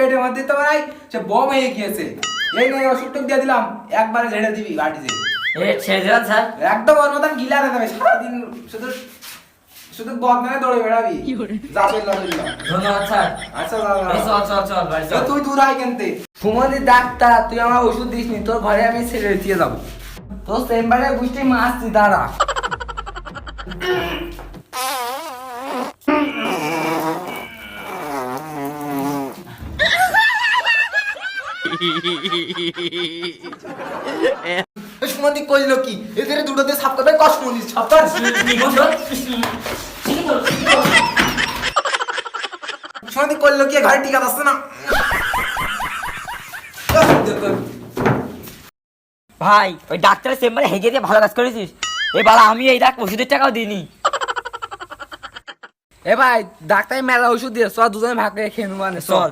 পেটের মধ্যে তো ভাই সে বম হয়ে গিয়েছে। এই নে ওষুধ টুক দিয়ে দিলাম একবারে ঝেড়ে দিবি বাটিতে এ ছেড়ে স্যার। একদম ওর মতন গিলা না যাবে সারাদিন শুধু শুধু বদনামে দৌড়ে বেড়াবি। যা পেলাম পেলাম ধন্যবাদ স্যার। আচ্ছা চল চল চল চল। তুই দূর আয় কেনতে। সুমন্দি ডাক্তার তুই আমার ওষুধ দিসনি তোর ঘরে আমি ছেড়ে দিয়ে যাব। তোর চেম্বারে বুঝতে মাসছি দাঁড়া। সুমন্দি কইলো কি? এদের দুটোতে সাপ করবে সাপ কি কইলো কি ঘরে টিকা আসছে না? ভাই ওই ডাক্তারের চেম্বারে হেগে দিয়ে ভালো কাজ করেছিস। এ আমি এই দেখ ওষুধের টাকাও দিইনি। এ ভাই ডাক্তার মেলা ওষুধ দিয়ে চল দুজনে ভাগ করে খেয়ে নেব নে, চল চল।